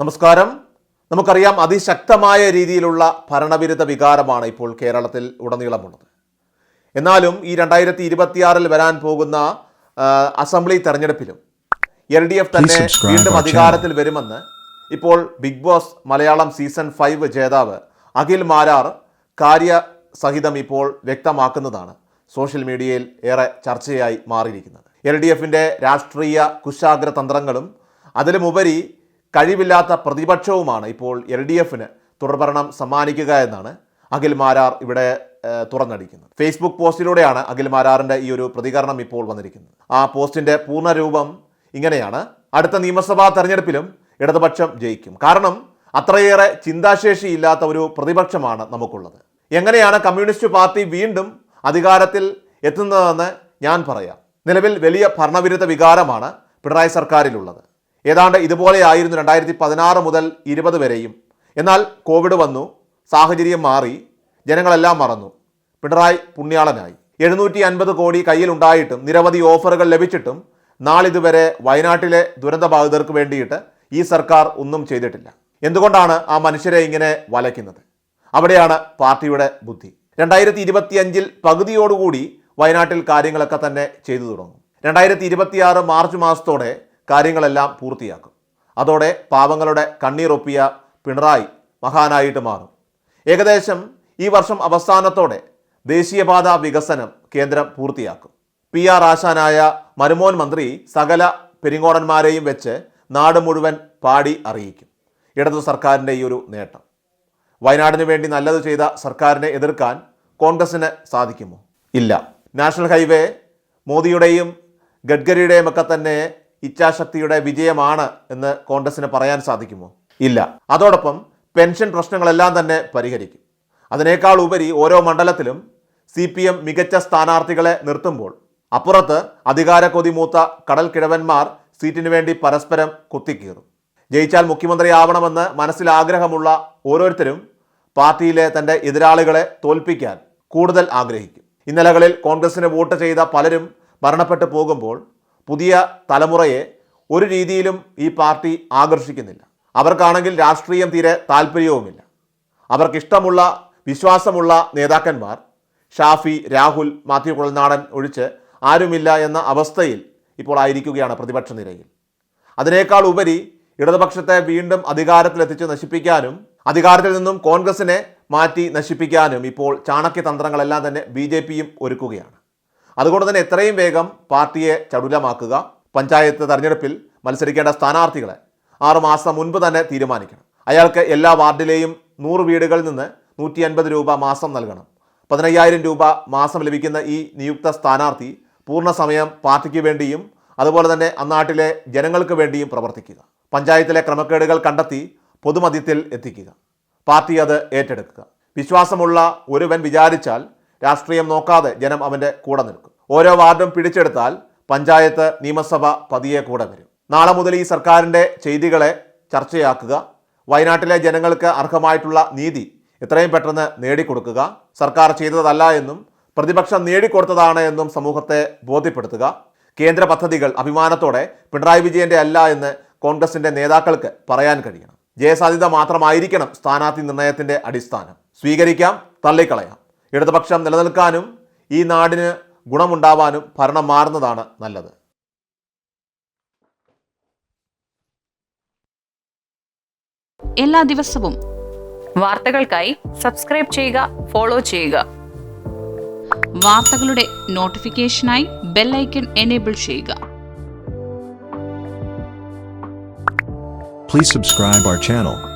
നമസ്കാരം. നമുക്കറിയാം അതിശക്തമായ രീതിയിലുള്ള ഭരണവിരുദ്ധ വികാരമാണ് ഇപ്പോൾ കേരളത്തിൽ ഉടനീളമുള്ളത്. എന്നാലും ഈ രണ്ടായിരത്തി ഇരുപത്തിയാറിൽ വരാൻ പോകുന്ന അസംബ്ലി തെരഞ്ഞെടുപ്പിലും എൽ ഡി എഫ് തന്നെ വീണ്ടും അധികാരത്തിൽ വരുമെന്ന് ഇപ്പോൾ big boss Malayalam season five ജേതാവ് അഖിൽ മാരാർ കാര്യസഹിതം ഇപ്പോൾ വ്യക്തമാക്കുന്നതാണ്. സോഷ്യൽ മീഡിയയിൽ ഏറെ ചർച്ചയായി മാറിയിരിക്കുന്നത്. എൽ ഡി എഫിന്റെ രാഷ്ട്രീയ കുശാഗ്ര തന്ത്രങ്ങളും അതിലുമുപരി കഴിവില്ലാത്ത പ്രതിപക്ഷവുമാണ് ഇപ്പോൾ എൽ ഡി എഫിന് തുടർഭരണം സമ്മാനിക്കുക എന്നാണ് അഖിൽ മാരാർ ഇവിടെ തുറന്നടിക്കുന്നത്. ഫേസ്ബുക്ക് പോസ്റ്റിലൂടെയാണ് അഖിൽ മാരാറിന്റെ ഈ ഒരു പ്രതികരണം ഇപ്പോൾ വന്നിരിക്കുന്നത്. ആ പോസ്റ്റിന്റെ പൂർണരൂപം ഇങ്ങനെയാണ്. അടുത്ത നിയമസഭാ തെരഞ്ഞെടുപ്പിലും ഇടതുപക്ഷം ജയിക്കും. കാരണം അത്രയേറെ ചിന്താശേഷി ഇല്ലാത്ത ഒരു പ്രതിപക്ഷമാണ് നമുക്കുള്ളത്. എങ്ങനെയാണ് കമ്മ്യൂണിസ്റ്റ് പാർട്ടി വീണ്ടും അധികാരത്തിൽ എത്തുന്നതെന്ന് ഞാൻ പറയാം. നിലവിൽ വലിയ ഭരണവിരുദ്ധ വികാരമാണ് പിണറായി സർക്കാരിലുള്ളത്. ഏതാണ്ട് ഇതുപോലെയായിരുന്നു രണ്ടായിരത്തി പതിനാറ് മുതൽ ഇരുപത് വരെയും. എന്നാൽ കോവിഡ് വന്നു സാഹചര്യം മാറി ജനങ്ങളെല്ലാം മറന്നു. പിണറായി പുണ്യാളനായി. എഴുന്നൂറ്റി അൻപത് കോടി കയ്യിലുണ്ടായിട്ടും നിരവധി ഓഫറുകൾ ലഭിച്ചിട്ടും നാളിതുവരെ വയനാട്ടിലെ ദുരന്തബാധിതർക്ക് വേണ്ടിയിട്ട് ഈ സർക്കാർ ഒന്നും ചെയ്തിട്ടില്ല. എന്തുകൊണ്ടാണ് ആ മനുഷ്യരെ ഇങ്ങനെ വലയ്ക്കുന്നത്? അവിടെയാണ് പാർട്ടിയുടെ ബുദ്ധി. രണ്ടായിരത്തി ഇരുപത്തിയഞ്ചിൽ പകുതിയോടുകൂടി വയനാട്ടിൽ കാര്യങ്ങളൊക്കെ തന്നെ ചെയ്തു തുടങ്ങും. രണ്ടായിരത്തി ഇരുപത്തിയാറ് മാർച്ച് മാസത്തോടെ കാര്യങ്ങളെല്ലാം പൂർത്തിയാക്കും. അതോടെ പാവങ്ങളുടെ കണ്ണീറൊപ്പിയ പിണറായി മഹാനായിട്ട് മാറും. ഏകദേശം ഈ വർഷം അവസാനത്തോടെ ദേശീയപാത വികസനം കേന്ദ്രം പൂർത്തിയാക്കും. പി ആർ ആശാനായ മരുമോൻ മന്ത്രി സകല പെരിങ്ങോടന്മാരെയും വെച്ച് നാട് മുഴുവൻ പാടി അറിയിക്കും. ഇടതു സർക്കാരിന്റെ ഈ ഒരു നേട്ടം. വയനാടിന് വേണ്ടി നല്ലത് ചെയ്ത സർക്കാരിനെ എതിർക്കാൻ കോൺഗ്രസിന് സാധിക്കുമോ? ഇല്ല. നാഷണൽ ഹൈവേ മോദിയുടെയും ഗഡ്കരിയുടെയും ഒക്കെ തന്നെ ഇച്ഛാശക്തിയുടെ വിജയമാണ് എന്ന് കോൺഗ്രസിന് പറയാൻ സാധിക്കുമോ? ഇല്ല. അതോടൊപ്പം പെൻഷൻ പ്രശ്നങ്ങളെല്ലാം തന്നെ പരിഹരിക്കും. അതിനേക്കാൾ ഉപരി ഓരോ മണ്ഡലത്തിലും സി പി എം മികച്ച സ്ഥാനാർത്ഥികളെ നിർത്തുമ്പോൾ അപ്പുറത്ത് അധികാര കൊതിമൂത്ത കടൽ കിഴവന്മാർ സീറ്റിനു വേണ്ടി പരസ്പരം കുത്തിക്കീറും. ജയിച്ചാൽ മുഖ്യമന്ത്രിയാവണമെന്ന് മനസ്സിൽ ആഗ്രഹമുള്ള ഓരോരുത്തരും പാർട്ടിയിലെ തന്റെ എതിരാളികളെ തോൽപ്പിക്കാൻ കൂടുതൽ ആഗ്രഹിക്കും. ഇന്നലകളിൽ കോൺഗ്രസിന് വോട്ട് ചെയ്ത പലരും മരണപ്പെട്ടു പോകുമ്പോൾ പുതിയ തലമുറയെ ഒരു രീതിയിലും ഈ പാർട്ടി ആകർഷിക്കുന്നില്ല. അവർക്കാണെങ്കിൽ രാഷ്ട്രീയം തീരെ താല്പര്യവുമില്ല. അവർക്കിഷ്ടമുള്ള വിശ്വാസമുള്ള നേതാക്കന്മാർ ഷാഫി രാഹുൽ മാത്യു കുഴൽനാടൻ ഒഴിച്ച് ആരുമില്ല എന്ന അവസ്ഥയിൽ ഇപ്പോൾ ആയിരിക്കുകയാണ് പ്രതിപക്ഷ നിരയിൽ. അതിനേക്കാൾ ഉപരി ഇടതുപക്ഷത്തെ വീണ്ടും അധികാരത്തിലെത്തിച്ച് നശിപ്പിക്കാനും അധികാരത്തിൽ നിന്നും കോൺഗ്രസിനെ മാറ്റി നശിപ്പിക്കാനും ഇപ്പോൾ ചാണക്യ തന്ത്രങ്ങളെല്ലാം തന്നെ ബി ഒരുക്കുകയാണ്. അതുകൊണ്ട് തന്നെ എത്രയും വേഗം പാർട്ടിയെ ചടുലമാക്കുക. പഞ്ചായത്ത് തെരഞ്ഞെടുപ്പിൽ മത്സരിക്കേണ്ട സ്ഥാനാർത്ഥികളെ ആറുമാസം മുൻപ് തന്നെ തീരുമാനിക്കണം. അയാൾക്ക് എല്ലാ വാർഡിലെയും നൂറ് വീടുകളിൽ നിന്ന് നൂറ്റി അൻപത് രൂപ മാസം നൽകണം. പതിനയ്യായിരം രൂപ മാസം ലഭിക്കുന്ന ഈ നിയുക്ത സ്ഥാനാർത്ഥി പൂർണ സമയം പാർട്ടിക്ക് വേണ്ടിയും അതുപോലെ തന്നെ അന്നാട്ടിലെ ജനങ്ങൾക്ക് വേണ്ടിയും പ്രവർത്തിക്കുക. പഞ്ചായത്തിലെ ക്രമക്കേടുകൾ കണ്ടെത്തി പൊതുമധ്യത്തിൽ എത്തിക്കുക. പാർട്ടി അത് ഏറ്റെടുക്കുക. വിശ്വാസമുള്ള ഒരുവൻ വിചാരിച്ചാൽ രാഷ്ട്രീയം നോക്കാതെ ജനം അവന്റെ കൂടെ നിൽക്കും. ഓരോ വാർഡും പിടിച്ചെടുത്താൽ പഞ്ചായത്ത് നിയമസഭ പതിയെ കൂടെ വരും. നാളെ മുതൽ ഈ സർക്കാരിന്റെ ചെയ്തികളെ ചർച്ചയാക്കുക വയനാട്ടിലെ ജനങ്ങൾക്ക് അർഹമായിട്ടുള്ള നീതി എത്രയും പെട്ടെന്ന് നേടിക്കൊടുക്കുക സർക്കാർ ചെയ്തതല്ല എന്നും പ്രതിപക്ഷം നേടിക്കൊടുത്തതാണ് എന്നും സമൂഹത്തെ ബോധ്യപ്പെടുത്തുക കേന്ദ്ര പദ്ധതികൾ അഭിമാനത്തോടെ പിണറായി വിജയന്റെ അല്ല എന്ന് കോൺഗ്രസിന്റെ നേതാക്കൾക്ക് പറയാൻ കഴിയണം. ജയസാധ്യത മാത്രമായിരിക്കണം സ്ഥാനാർത്ഥി നിർണയത്തിന്റെ അടിസ്ഥാനം. സ്വീകരിക്കാം തള്ളിക്കളയാം. ഇടതുപക്ഷം നിലനിൽക്കാനും ഈ നാടിന് ഗുണമുണ്ടാവാനും ഭരണം മാറുന്നതാണ് നല്ലത്. എല്ലാ ദിവസവും വാർത്തകൾക്കായി സബ്സ്ക്രൈബ് ചെയ്യുക ഫോളോ ചെയ്യുക. വാർത്തകളുടെ നോട്ടിഫിക്കേഷനായി ബെല്ലൈക്കൺ എനേബിൾ ചെയ്യുക. Please subscribe our channel.